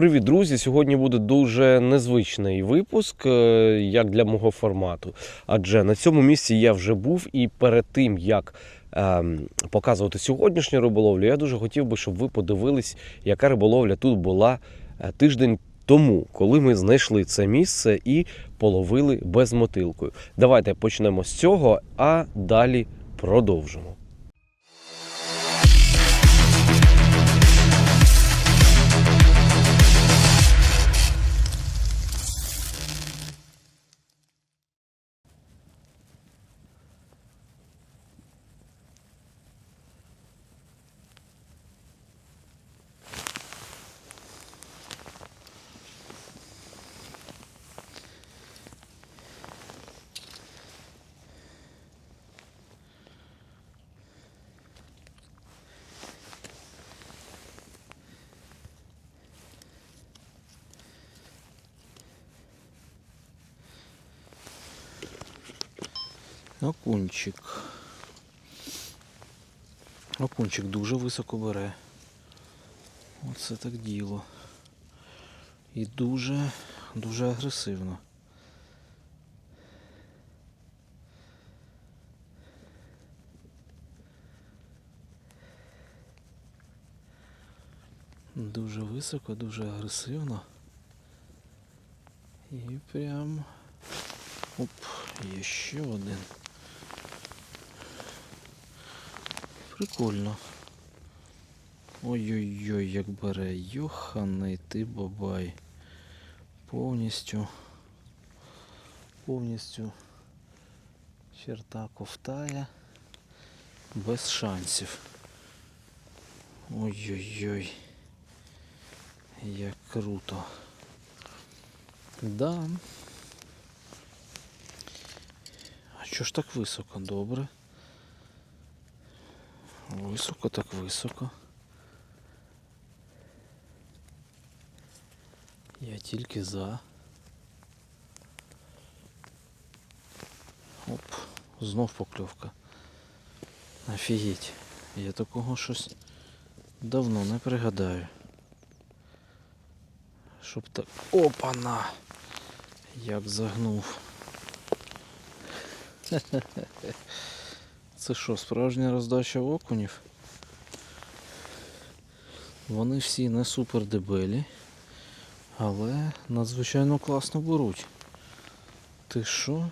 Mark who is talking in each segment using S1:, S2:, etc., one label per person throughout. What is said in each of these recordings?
S1: Привіт, друзі! Сьогодні буде дуже незвичний випуск, е, як для мого формату. Адже на цьому місці я вже був, і перед тим як ем, показувати сьогоднішню риболовлю, я дуже хотів би, щоб ви подивились, яка риболовля тут була е, тиждень тому, коли ми знайшли це місце і половили безмотилкою. Давайте почнемо з цього, а далі продовжимо.
S2: Окунчик. Окунчик дуже високо бере. Оце так діло. І дуже, дуже агресивно. Дуже високо, дуже агресивно. І прям. Оп, є ще один. Прикольно. Ой-ой-ой, як бере. Йоханий ти бабай. Повністю. Повністю черта ковтає. Без шансів. Ой-ой-ой. Як круто. Да. А що ж так високо? Добре. Високо так високо. Я тільки за. Оп, знов покльовка. Офігеть. Я такого щось давно не пригадаю. Щоб так. Опана! Як загнув. Це що, справжня роздача окунів? Вони всі не супер дебелі, але надзвичайно класно беруть. Ти що?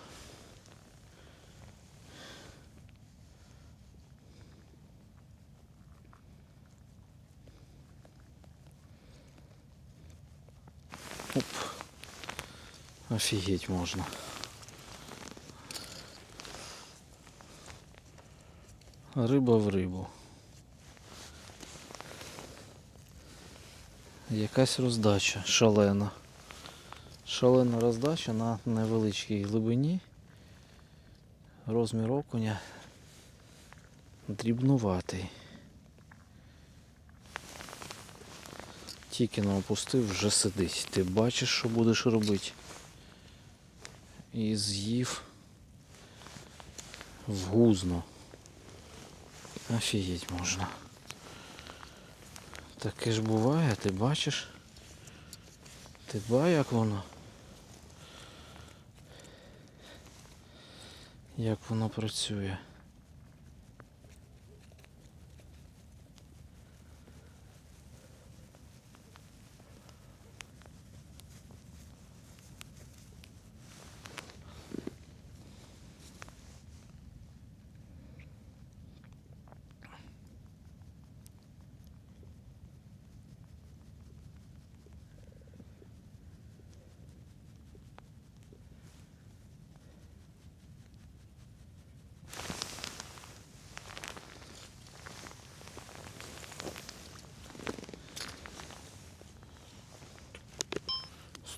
S2: Оп. Офігеть можна. Риба в рибу. Якась роздача шалена. Шалена роздача на невеличкій глибині. Розмір окуня дрібнуватий. Тільки на опустив, вже сидить. Ти бачиш, що будеш робити. І з'їв в гузно. Офігеть можна. Таке ж буває, ти бачиш? Ти ба як воно? Як воно працює?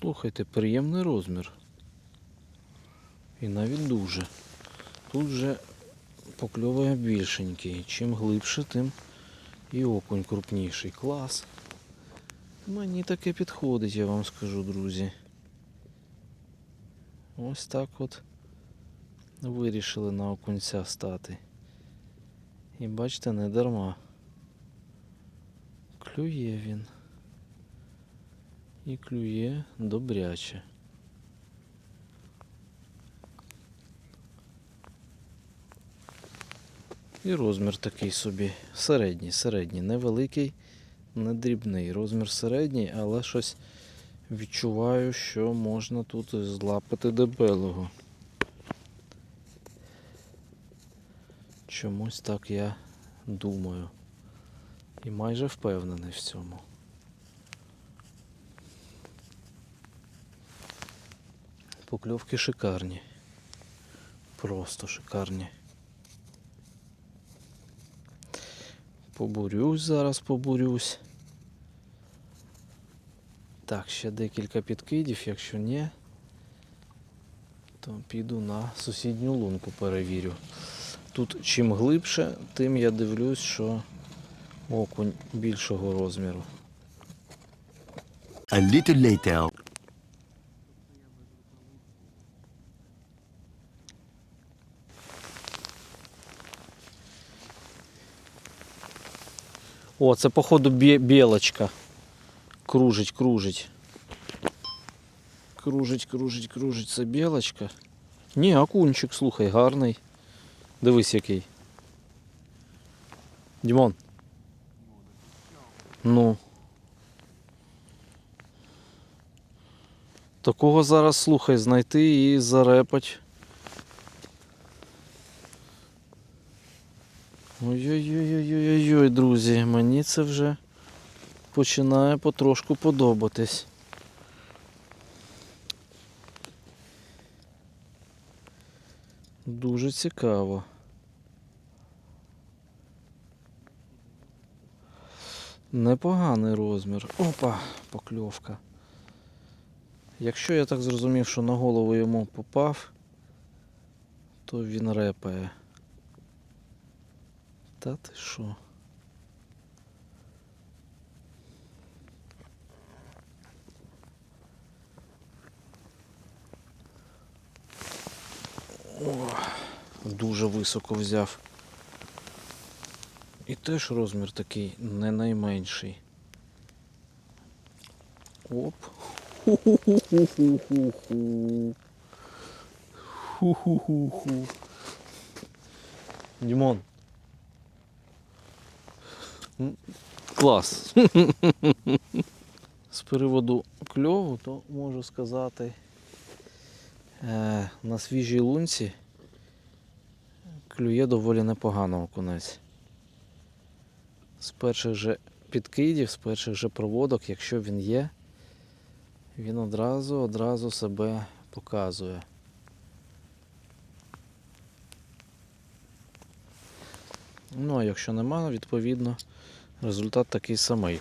S2: Слухайте, приємний розмір. І навіть дуже. Тут вже покльовує більшенький. Чим глибше, тим і окунь крупніший. Клас. Мені таке підходить, я вам скажу, друзі. Ось так от вирішили на окунця стати. І бачите, не дарма. Клює він. І клює добряче. І розмір такий собі. Середній, середній, невеликий, не дрібний. Розмір середній, але щось відчуваю, що можна тут злапати дебелого. Чомусь так я думаю. І майже впевнений в цьому. Покльовки шикарні. Просто шикарні. Побурюсь зараз, побурюсь. Так, ще декілька підкидів, якщо ні, то піду на сусідню лунку перевірю. Тут чим глибше, тим я дивлюсь, що окунь більшого розміру.
S3: A little later.
S2: О, це походу білочка. Кружить, кружить. Кружить, кружить, кружить. Це білочка. Ні, окунчик, слухай, гарний. Дивись який. Дімон. Ну. Такого зараз слухай, знайти і зарепать. Ой-ой-ой-ой-ой, друзі, мені це вже починає потрошку подобатись. Дуже цікаво. Непоганий розмір. Опа, покльовка. Якщо я так зрозумів, що на голову йому попав, то він репає. Та ти що? О, дуже високо взяв. І теж розмір такий не найменший. Оп. Ху-ху-ху-ху-ху-ху. Ху-ху-ху-ху. Дімон. Клас. З приводу кльову, то можу сказати, е, на свіжій лунці клює доволі непогано окунець. З перших же підкидів, з перших же проводок, якщо він є, він одразу одразу себе показує. Ну, а якщо нема, відповідно, результат такий самий.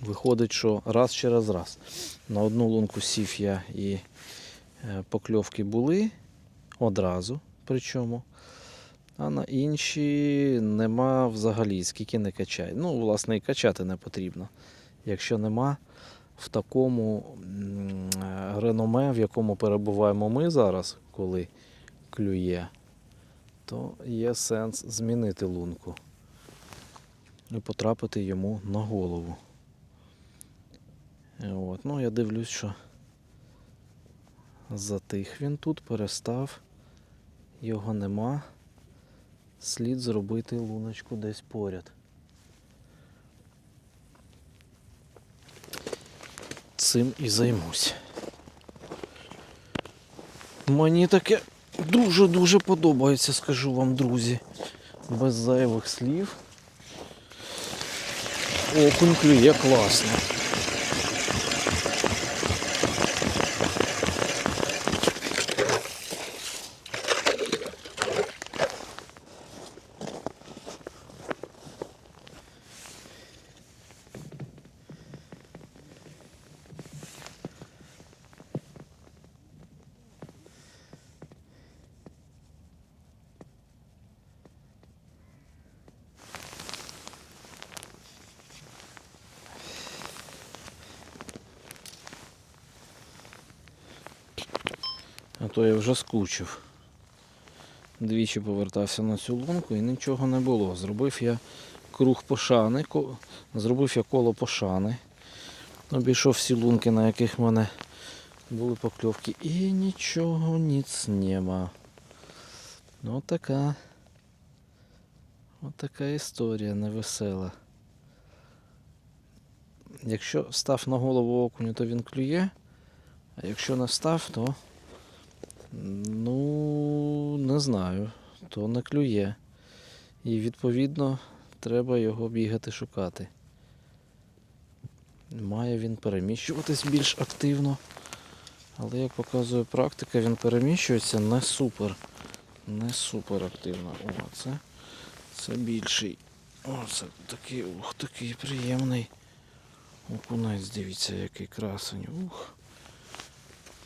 S2: Виходить, що раз через раз. На одну лунку сів я і е, покльовки були одразу, причому. А на інші нема взагалі, скільки не качай. Ну, власне, і качати не потрібно. Якщо нема в такому е, реноме, в якому перебуваємо ми зараз, коли клює, то є сенс змінити лунку і потрапити йому на голову. Е, От. Ну, я дивлюсь, що затих він тут, перестав, його нема. Слід зробити луночку десь поряд. Цим і займусь. Мені таке дуже-дуже подобається, скажу вам, друзі. Без зайвих слів. Окунь клює класно. То я вже скучив. Двічі повертався на цю лунку і нічого не було. Зробив я круг пошани, зробив я коло пошани. Обійшов всі лунки, на яких в мене були покльовки. І нічого ніц нема. Ну така. От така історія невесела. Якщо став на голову окуню, то він клює. А якщо не став, то ну не знаю, то не клює. І відповідно треба його бігати шукати. Має він переміщуватись більш активно. Але як показує практика, він переміщується не супер. Не супер активно. О, це, це більший. О, це такий, ух, такий приємний. Окунець, дивіться, який красень. Ух.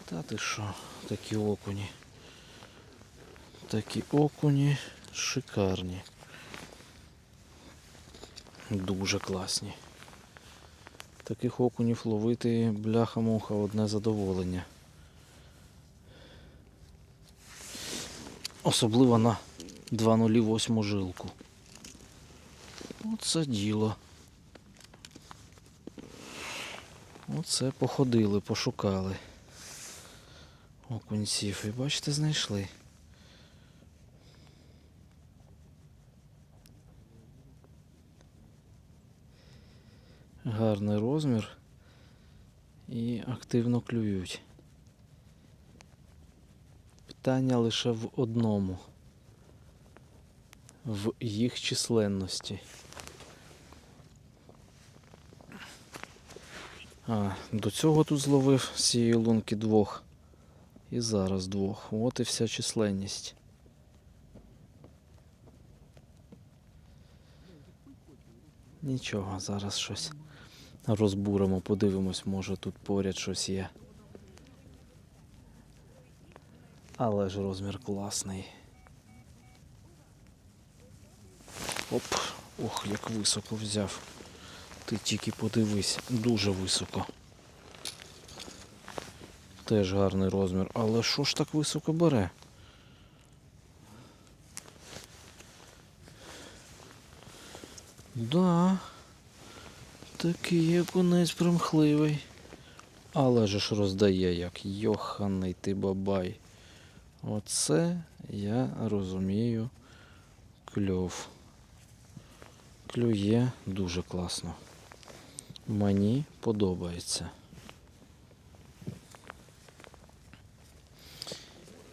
S2: Та ти що, такі окуні. Такі окуні шикарні. Дуже класні. Таких окунів ловити бляха-муха одне задоволення. Особливо на 208 жилку. Оце діло. Оце походили, пошукали. Окунців. І бачите, знайшли. Гарний розмір і активно клюють. Питання лише в одному. В їх численності. А, до цього тут зловив з цієї лунки двох. І зараз двох. От і вся численність. Нічого, зараз щось розбуримо, подивимось, може тут поряд щось є. Але ж розмір класний. Оп, ох, як високо взяв. Ти тільки подивись, дуже високо. Теж гарний розмір. Але що ж так високо бере? Да. Такий окунець примхливий. Але же ж роздає як йоханий ти бабай. Оце я розумію кльов. Клює дуже класно. Мені подобається.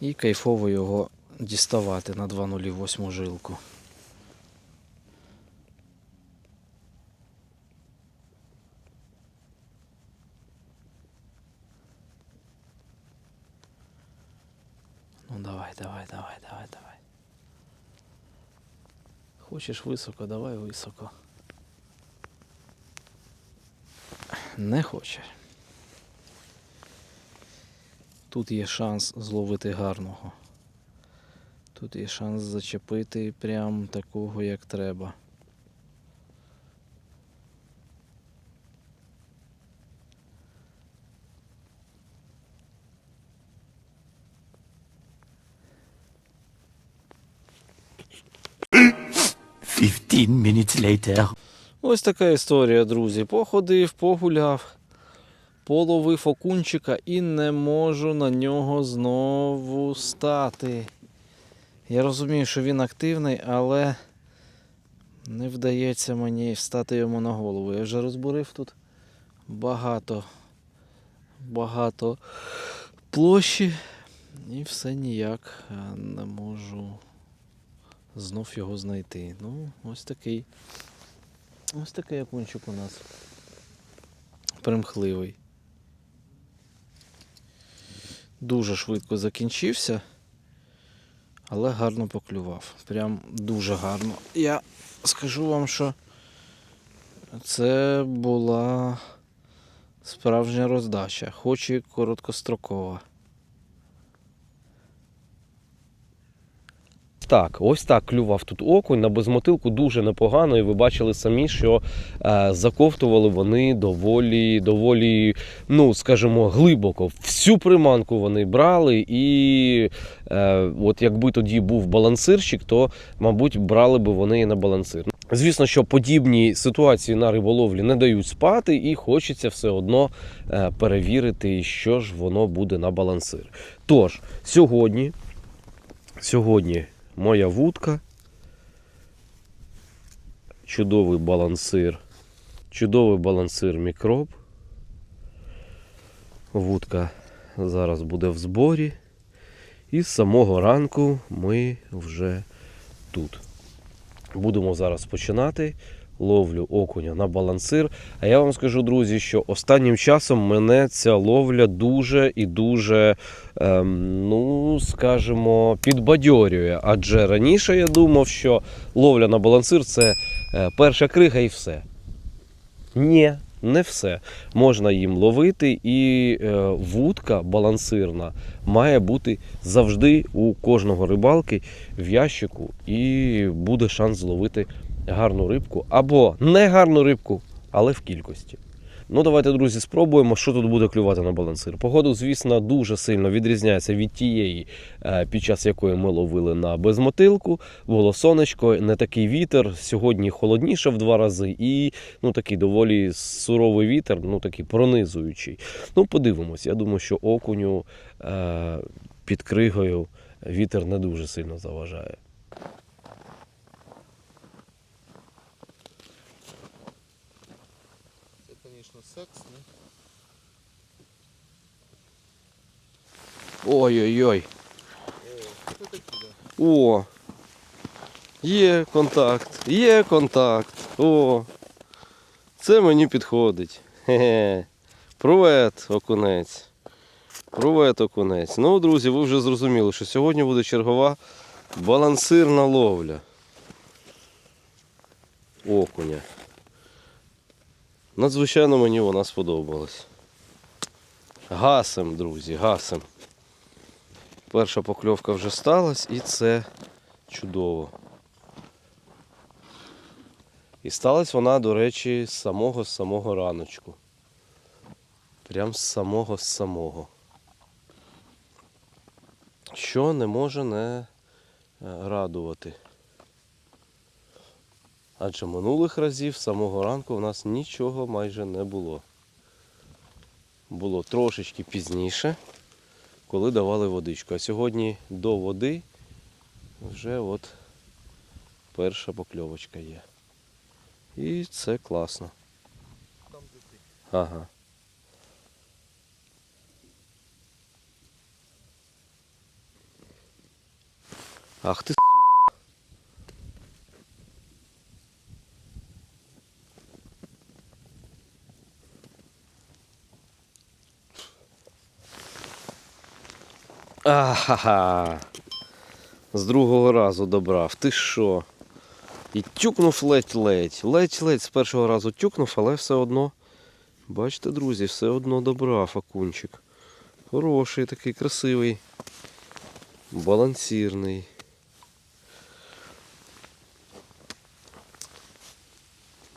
S2: І кайфово його діставати на 208 жилку. Ну давай, давай, давай, давай, давай. Хочеш високо, давай високо. Не хочеш. Тут є шанс зловити гарного. Тут є шанс зачепити прям такого, як треба.
S3: Fifteen minutes later.
S2: Ось така історія, друзі. Походив, погуляв, половив окунчика і не можу на нього знову стати. Я розумію, що він активний, але не вдається мені встати йому на голову. Я вже розбурив тут багато, багато площі і все ніяк е, не можу знов його знайти. Ну, ось такий. Ось такий окунчик у нас. Примхливий. Дуже швидко закінчився, але гарно поклював. Прям дуже гарно. Я скажу вам, що це була справжня роздача, хоч і короткострокова.
S1: Так, ось так клював тут окунь на безмотилку дуже непогано, і ви бачили самі, що е, заковтували вони доволі, доволі, ну скажімо, глибоко. Всю приманку вони брали, і е, от якби тоді був балансирщик, то, мабуть, брали би вони і на балансир. Звісно, що подібні ситуації на риболовлі не дають спати, і хочеться все одно е, перевірити, що ж воно буде на балансир. Тож, сьогодні, сьогодні моя вудка, чудовий балансир, чудовий балансир мікроб. Вудка зараз буде в зборі. І з самого ранку ми вже тут. Будемо зараз починати. Ловлю окуня на балансир. А я вам скажу, друзі, що останнім часом мене ця ловля дуже і дуже, ем, ну скажімо, підбадьорює. Адже раніше я думав, що ловля на балансир це е, перша крига і все. Ні, не все. Можна їм ловити, і е, вудка балансирна має бути завжди у кожного рибалки в ящику, і буде шанс зловити гарну рибку або не гарну рибку, але в кількості. Ну, давайте, друзі, спробуємо, що тут буде клювати на балансир. Погода, звісно, дуже сильно відрізняється від тієї, е, під час якої ми ловили на безмотилку. Було сонечко, не такий вітер. Сьогодні холодніше в два рази, і ну такий доволі суровий вітер, ну такий пронизуючий. Ну, подивимось. Я думаю, що окуню е, під кригою вітер не дуже сильно заважає.
S4: Це, звісно, секс, ну.
S1: Ой-ой-ой. О! Є контакт, є контакт. О! Це мені підходить. Хе-хе. Привет, окунець. Привет, окунець. Ну, друзі, ви вже зрозуміли, що сьогодні буде чергова балансирна ловля. Окуня. Надзвичайно мені вона сподобалась. Гасем, друзі, гасем. Перша покльовка вже сталась і це чудово. І сталася вона, до речі, з самого з самого раночку. Прям з самого з самого. Що не може не е, радувати. Адже минулих разів з самого ранку в нас нічого майже не було. Було трошечки пізніше коли давали водичку. А сьогодні до води вже от перша покльовочка є. І це класно.
S4: Там де.
S1: Ага. Ах ти Ахаха. З другого разу добрав. Ти що? І тюкнув ледь-ледь. Ледь-ледь з першого разу тюкнув, але все одно. Бачите, друзі, все одно добрав окунчик. Хороший такий, красивий. Балансірний.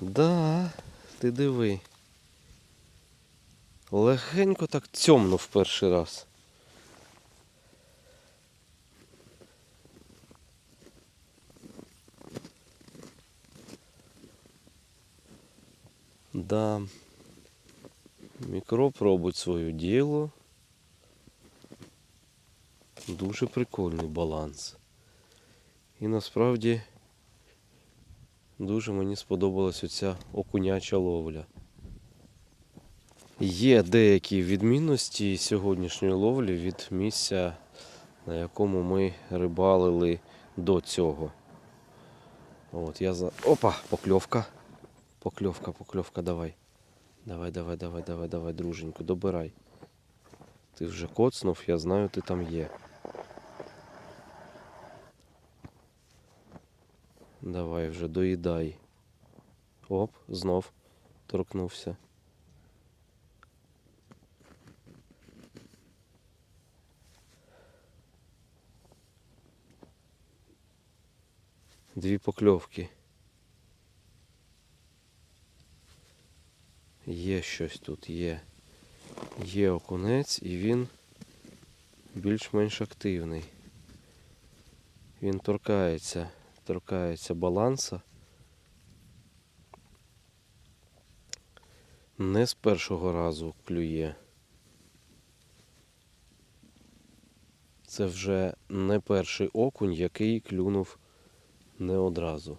S1: Да, ти диви. Легенько так цьомнув перший раз. Да. Мікроб робить своє діло. Дуже прикольний баланс. І насправді дуже мені сподобалась оця окуняча ловля. Є деякі відмінності сьогоднішньої ловлі від місця, на якому ми рибалили до цього. От я за. Опа! Покльовка. Покльовка, покльовка, давай. Давай, давай, давай, давай, давай, друженьку, добирай. Ти вже коцнув, я знаю, ти там є. Давай вже доїдай. Оп, знов торкнувся. Дві покльовки. Є щось тут, є. Є окунець і він більш-менш активний. Він торкається, торкається баланса. Не з першого разу клює. Це вже не перший окунь, який клюнув не одразу.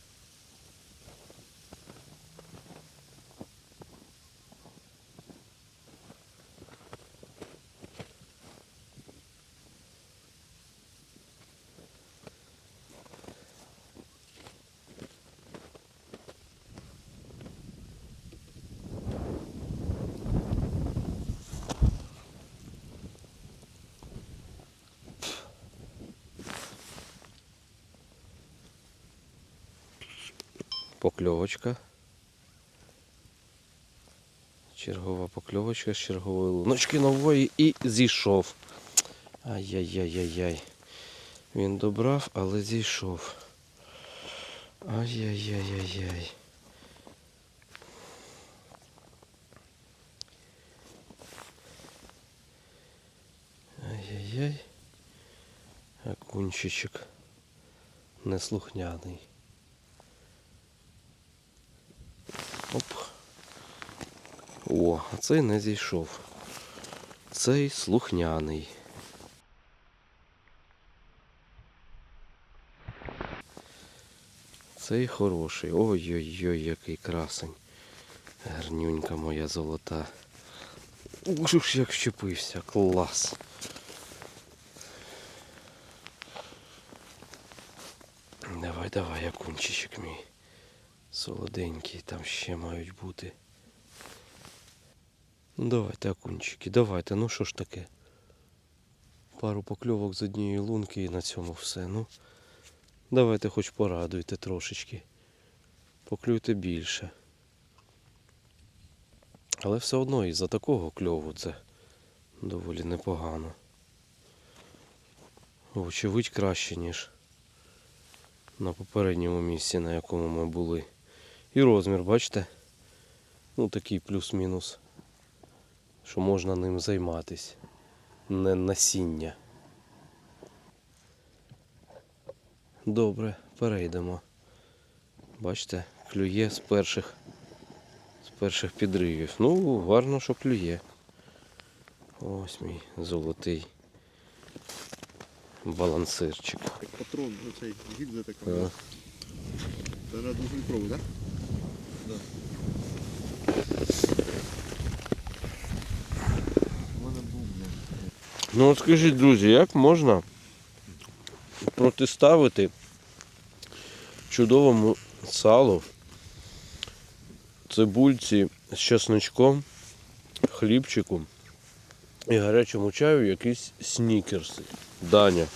S1: Покльовочка. Чергова покльовочка з чергової луночки нової і зійшов. Ай-яй-яй-яй-яй. Він добрав, але зійшов. Ай-яй-яй-яй-яй. Ай-яй-яй. Акунчичок неслухняний. Оп. О, а цей не зійшов. Цей слухняний. Цей хороший. Ой-ой-ой, який красень. Гарнюнька моя золота. Уж як щепився, клас. Давай, давай, окунчичок мій. Солоденький, там ще мають бути. Ну давайте, окунчики, давайте, ну що ж таке? Пару покльовок з однієї лунки і на цьому все. Ну, давайте хоч порадуйте трошечки. Поклюйте більше. Але все одно із-за такого кльову це доволі непогано. Вочевидь краще, ніж на попередньому місці, на якому ми були. І розмір, бачите? Ну такий плюс-мінус, що можна ним займатись. Не насіння. Добре, перейдемо. Бачите, клює з перших з перших підривів. Ну, гарно, що клює. Ось мій золотий балансирчик.
S4: Патрон, оцей гільза така. Це на двохлітровий, так? Да? У мене був, блін.
S1: Ну от скажіть, друзі, як можна протиставити чудовому салу, цибульці з чесночком, хлібчику і гарячому чаю якісь снікерси. Даня.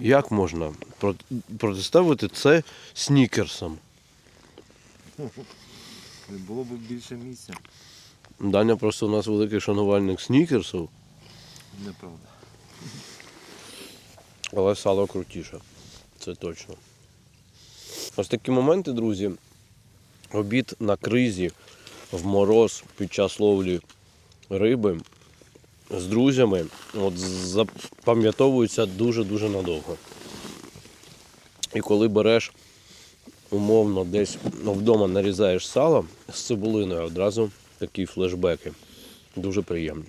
S1: Як можна протиставити це снікерсом?
S4: Було б більше місця.
S1: Даня просто у нас великий шанувальник снікерсів,
S4: Неправда.
S1: але сало крутіше. Це точно. Ось такі моменти, друзі. Обід на кризі в мороз під час ловлі риби з друзями от запам'ятовуються дуже-дуже надовго. І коли береш умовно десь ну, вдома нарізаєш сало з цибулиною, одразу такі флешбеки. Дуже приємні.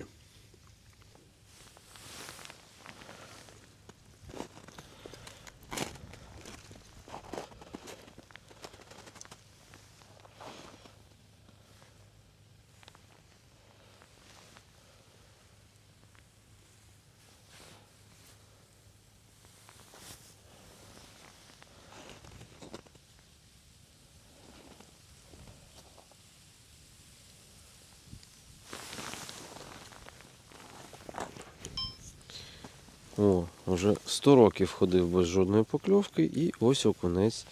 S1: О, вже 100 років ходив без жодної покльовки і ось окунець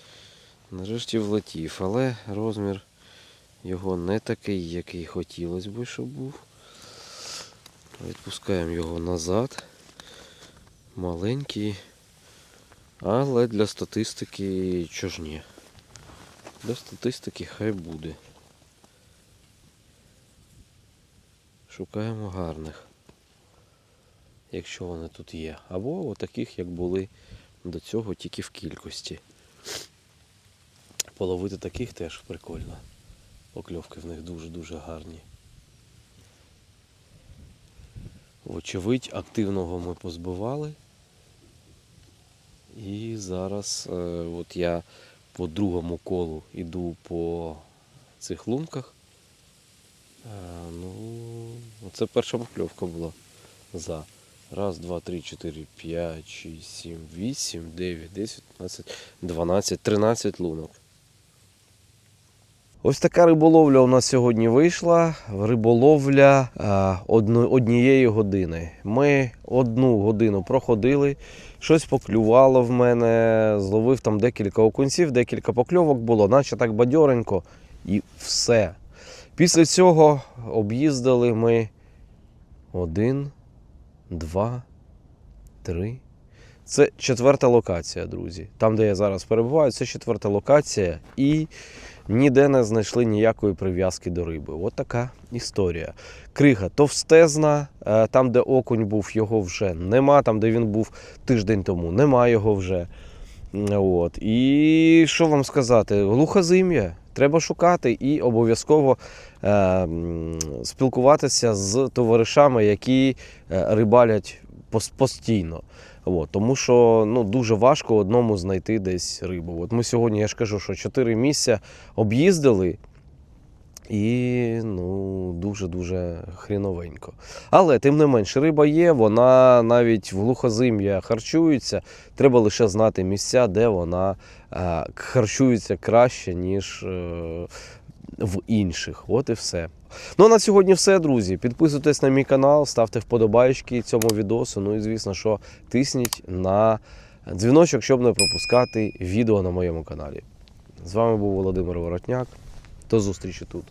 S1: нарешті влетів. Але розмір його не такий, який хотілося б, щоб був. Відпускаємо його назад. Маленький. Але для статистики чого ж ні? Для статистики хай буде. Шукаємо гарних. Якщо вони тут є. Або отаких, як були до цього, тільки в кількості. Половити таких теж прикольно. Покльовки в них дуже-дуже гарні. Вочевидь, активного ми позбивали. І зараз е, от я по другому колу іду по цих лунках. Е, ну, це перша покльовка була за. Раз, два, три, чотири, п'ять, шість, сім, вісім, дев'ять, десять, 15, 12, 13 лунок. Ось така риболовля у нас сьогодні вийшла. Риболовля одно, однієї години. Ми одну годину проходили, щось поклювало в мене, зловив там декілька окунців, декілька покльовок було, наче так бадьоренько, і все. Після цього об'їздили ми один, два, три. Це четверта локація, друзі. Там, де я зараз перебуваю, це четверта локація. І ніде не знайшли ніякої прив'язки до риби. От така історія. Крига товстезна, е, там, де окунь був, його вже нема. Там, де він був тиждень тому, нема його вже. От. І що вам сказати? Глухозим'я. Треба шукати і обов'язково е, спілкуватися з товаришами, які е, рибалять постійно. От, тому що ну, дуже важко одному знайти десь рибу. От ми сьогодні, я ж кажу, що чотири місця об'їздили. І ну, дуже-дуже хріновенько. Але тим не менш, риба є, вона навіть в глухозим'я харчується. Треба лише знати місця, де вона е, харчується краще, ніж е, в інших. От і все. Ну а на сьогодні все, друзі. Підписуйтесь на мій канал, ставте вподобайки цьому відосу. Ну і звісно, що тисніть на дзвіночок, щоб не пропускати відео на моєму каналі. З вами був Володимир Воротняк. До зустрічі тут.